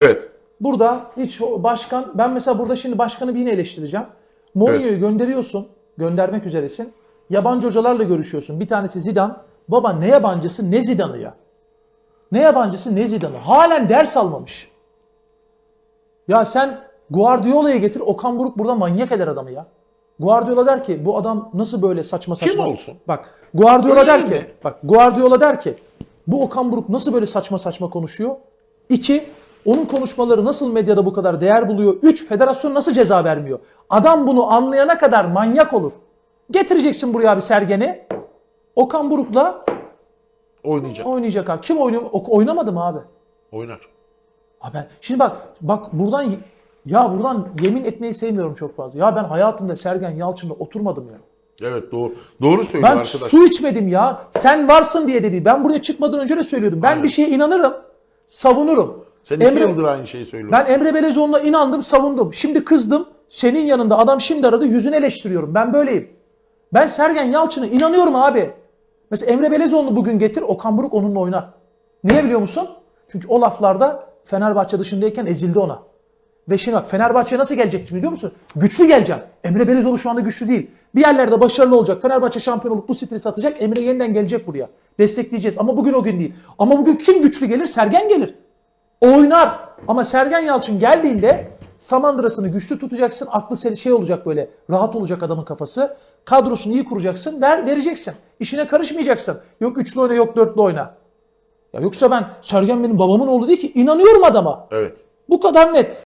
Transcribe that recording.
Evet. Burada hiç başkan, ben mesela burada şimdi başkanı bir yine eleştireceğim. Mourinho'yu gönderiyorsun, göndermek üzeresin. Yabancı hocalarla görüşüyorsun. Bir tanesi Zidane. Baba ne yabancısı ne Zidane'ı ya. Ne yabancısı ne Zidane'ı. Halen ders almamış. Ya sen Guardiola'yı getir, Okan Buruk burada manyak eder adamı ya. Guardiola der ki bu adam nasıl böyle saçma saçma. olsun? Bak Guardiola der ki, bak Guardiola der ki bu Okan Buruk nasıl böyle saçma saçma konuşuyor? İki, onun konuşmaları nasıl medyada bu kadar değer buluyor? Üç, federasyon nasıl ceza vermiyor? Adam bunu anlayana kadar manyak olur. Getireceksin buraya bir Sergen'i. Okan Buruk'la Oynayacak. oynayacak abi. Kim oynuyor? Oynamadı mı abi? Oynar. Ha ben şimdi bak bak buradan ya buradan yemin etmeyi sevmiyorum çok fazla. Ya ben hayatımda Sergen Yalçın'la oturmadım ya. Evet doğru. Doğru söylüyor Ben arkadaş. su içmedim ya. Sen varsın diye dedi. Ben buraya çıkmadan önce de söylüyordum. Ben Aynen. bir şeye inanırım. Savunurum. Sen iki Emre, yıldır aynı şeyi söylüyorsun. ben Emre Belezoğlu'na inandım, savundum. Şimdi kızdım. Senin yanında adam şimdi aradı, yüzünü eleştiriyorum. Ben böyleyim. Ben Sergen Yalçın'a inanıyorum abi. Mesela Emre Belezoğlu'nu bugün getir, Okan Buruk onunla oynar. Niye biliyor musun? Çünkü o laflarda Fenerbahçe dışındayken ezildi ona. Ve şimdi bak Fenerbahçe'ye nasıl geleceksin biliyor musun? Güçlü geleceğim. Emre Belezoğlu şu anda güçlü değil. Bir yerlerde başarılı olacak. Fenerbahçe şampiyon olup bu stresi atacak. Emre yeniden gelecek buraya. Destekleyeceğiz. Ama bugün o gün değil. Ama bugün kim güçlü gelir? Sergen gelir. Oynar. Ama Sergen Yalçın geldiğinde Samandıra'sını güçlü tutacaksın. Aklı sel- şey olacak böyle. Rahat olacak adamın kafası. Kadrosunu iyi kuracaksın. Ver, vereceksin. İşine karışmayacaksın. Yok üçlü oyna yok dörtlü oyna. Ya yoksa ben Sergen benim babamın oğlu değil ki. inanıyorum adama. Evet. Bu kadar net.